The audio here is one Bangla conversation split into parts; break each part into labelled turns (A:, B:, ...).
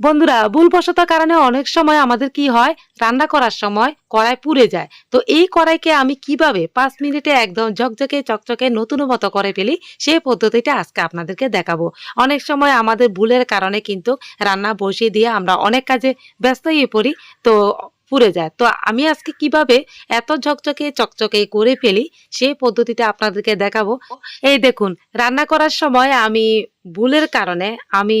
A: বন্ধুরা, ভুলবশত কারণে অনেক সময় আমাদের কি হয়, রান্না করার সময় কড়াই পুড়ে যায়। তো এই কড়াইকে আমি কীভাবে পাঁচ মিনিটে একদম ঝকঝকে, চকচকে, নতুন মতো করে ফেলি সেই পদ্ধতিটা আজকে আপনাদেরকে দেখাবো। অনেক সময় আমাদের ভুলের কারণে কিন্তু রান্না বসিয়ে দিয়ে আমরা অনেক কাজে ব্যস্ত হয়ে পড়ি, তো পুড়ে যায়। তো আমি আজকে কীভাবে এত ঝকঝকে, চকচকে করে ফেলি সেই পদ্ধতিটা আপনাদেরকে দেখাবো। এই দেখুন, রান্না করার সময় আমি ভুলের কারণে আমি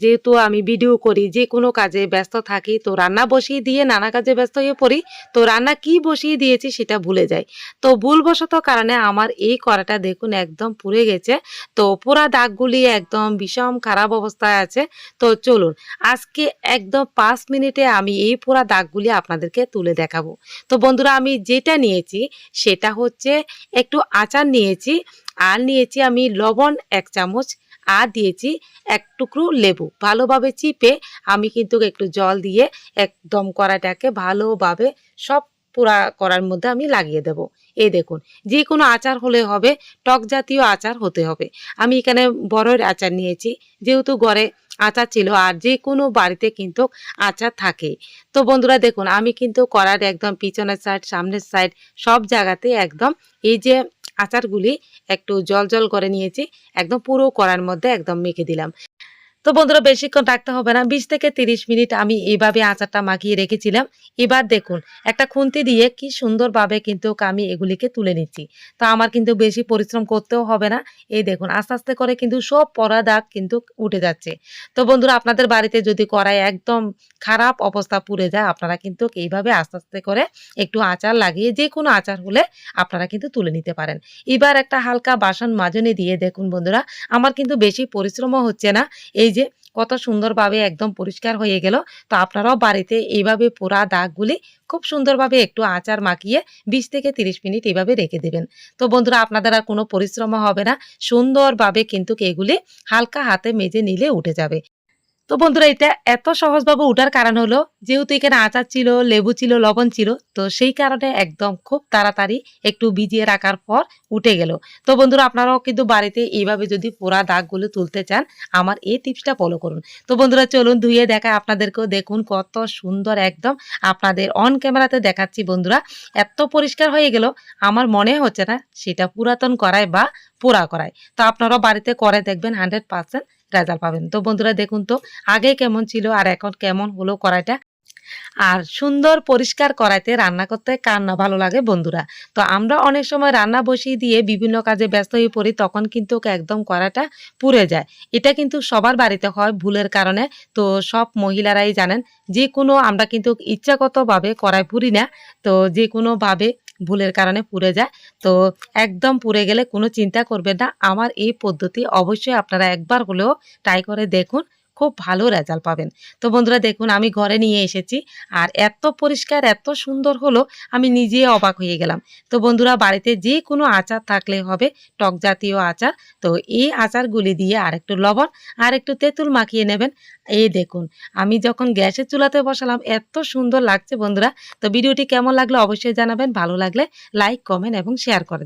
A: যেহেতু আমি ভিডিও করি, যে কোনো কাজে ব্যস্ত থাকি, তো রান্না বসিয়ে দিয়ে নানা কাজে ব্যস্ত হয়ে পড়ি, তো রান্না কি বসিয়ে দিয়েছি সেটা ভুলে যাই। তো ভুলবশত কারণে আমার এই কড়াটা দেখুন একদম পুড়ে গেছে, তো পোড়া দাগগুলি একদম বিষম খারাপ অবস্থায় আছে। তো চলুন, আজকে একদম পাঁচ মিনিটে আমি এই পোড়া দাগগুলি আপনাদেরকে তুলে দেখাবো। তো বন্ধুরা, আমি যেটা নিয়েছি সেটা হচ্ছে একটু আচার নিয়েছি, আর নিয়েছি আমি লবণ এক চামচ আর দিয়েছি এক টুকরো লেবু। ভালোভাবে চিপে আমি কিন্তু একটু জল দিয়ে একদম কড়াইটাকে ভালোভাবে সব পুরা করার মধ্যে আমি লাগিয়ে দেব। এই দেখুন, যে কোনো আচার হলে হবে, টক জাতীয় আচার হতে হবে। আমি এখানে বড়ের আচার নিয়েছি, যেহেতু ঘরে আচার ছিল আর যে কোনো বাড়িতে কিন্তু আচার থাকে। তো বন্ধুরা দেখুন, আমি কিন্তু কড়ার একদম পিছনের সাইড সামনের সাইড সব জায়গাতে একদম এই যে আচারগুলি একটু জল জল করে নিয়েছি একদম পুরো কড়ার মধ্যে একদম মেখে দিলাম। তো বন্ধুরা বেশিক্ষণ রাখতে হবে না। বিশ থেকে তিরিশ মিনিট আমি এইভাবে আচারটা মাখিয়ে রেখেছিলাম। এবার দেখুন, একটা খুন্তি দিয়ে কি সুন্দরভাবে কিন্তু আমি এগুলিকে তুলে নিচ্ছি। তো আমার কিন্তু বেশি পরিশ্রম করতেও হবে না। এই দেখুন, আস্তে আস্তে করে কিন্তু সব পরা দাগ কিন্তু উঠে যাচ্ছে। তো বন্ধুরা, আপনাদের বাড়িতে যদি কড়াই একদম খারাপ অবস্থা পুড়ে যায়, আপনারা কিন্তু এইভাবে আস্তে আস্তে করে একটু আচার লাগিয়ে যে কোনো আচার হলে আপনারা কিন্তু তুলে নিতে পারেন। এবার একটা হালকা বাসন মাজনে দিয়ে দেখুন বন্ধুরা, আমার কিন্তু বেশি পরিশ্রমও হচ্ছে না। এই যে কত সুন্দরভাবে একদম পরিষ্কার হয়ে গেল। তো আপনারাও বাড়িতে এইভাবে পোড়া দাগগুলি খুব সুন্দরভাবে একটু আচার মাখিয়ে বিশ থেকে তিরিশ মিনিট এভাবে রেখে দেবেন। তো বন্ধুরা, আপনাদের আর কোনো পরিশ্রম হবে না। সুন্দরভাবে কিন্তু এগুলি হালকা হাতে মেজে নিলে উঠে যাবে। তো বন্ধুরা, এটা এত সহজভাবে উঠার কারণ হলো, যেহেতু এখানে আচার ছিল, লেবু ছিল, লবণ ছিল, তো সেই কারণে একদম খুব তাড়াতাড়ি একটু ভিজিয়ে রাখার পর উঠে গেল। তো বন্ধুরা, আপনারাও কিন্তু বাড়িতে এইভাবে যদি পোড়া দাগগুলো তুলতে চান, আমার এই টিপসটা ফলো করুন। তো বন্ধুরা, চলুন ধুয়ে দেখা আপনাদেরকেও, দেখুন কত সুন্দর একদম আপনাদের অন ক্যামেরাতে দেখাচ্ছি বন্ধুরা। এত পরিষ্কার হয়ে গেল, আমার মনে হচ্ছে না সেটা পুরাতন করায় বা পোড়া করায়। তো আপনারাও বাড়িতে করে দেখবেন হান্ড্রেড পার্সেন্ট রেজাল্ট পাবেন। তো বন্ধুরা দেখুন তো, আগে কেমন ছিল আর এখন কেমন হলো কড়াইটা? আর সুন্দর পরিষ্কার করাইতে রান্না করতে কার না ভালো লাগে বন্ধুরা? তো আমরা অনেক সময় রান্না বসিয়ে দিয়ে বিভিন্ন কাজে ব্যস্ত হয়ে পড়ি, তখন কিন্তু একদম কড়াইটা পুড়ে যায়। এটা কিন্তু সবার বাড়িতে হয় ভুলের কারণে। তো সব মহিলারাই জানেন, যে কোনো আমরা কিন্তু ইচ্ছাগতভাবে কড়াই পুরি না, তো যে কোনোভাবে ভুলের কারণে পুড়ে যায়। তো একদম পুড়ে গেলে কোনো চিন্তা করবেন না। আমার এই পদ্ধতি অবশ্যই আপনারা একবার হলেও ট্রাই করে দেখুন। খুব ভালো রেজাল্ট পাবেন। তো বন্ধুরা দেখুন, আমি ঘরে নিয়ে এসেছি আর এত পরিষ্কার, এত সুন্দর হলো, আমি নিজে অবাক হয়ে গেলাম। তো বন্ধুরা, বাড়িতে যে কোনো আচার থাকলে হবে, টক জাতীয় আচার। তো এই আচারগুলি দিয়ে আর একটু লবণ আর একটু তেঁতুল মাখিয়ে নেবেন। এই দেখুন, আমি যখন গ্যাসের চুলাতে বসালাম, এত সুন্দর লাগছে বন্ধুরা। তো ভিডিওটি কেমন লাগল অবশ্যই জানাবেন, ভালো লাগলে লাইক, কমেন্ট এবং শেয়ার করে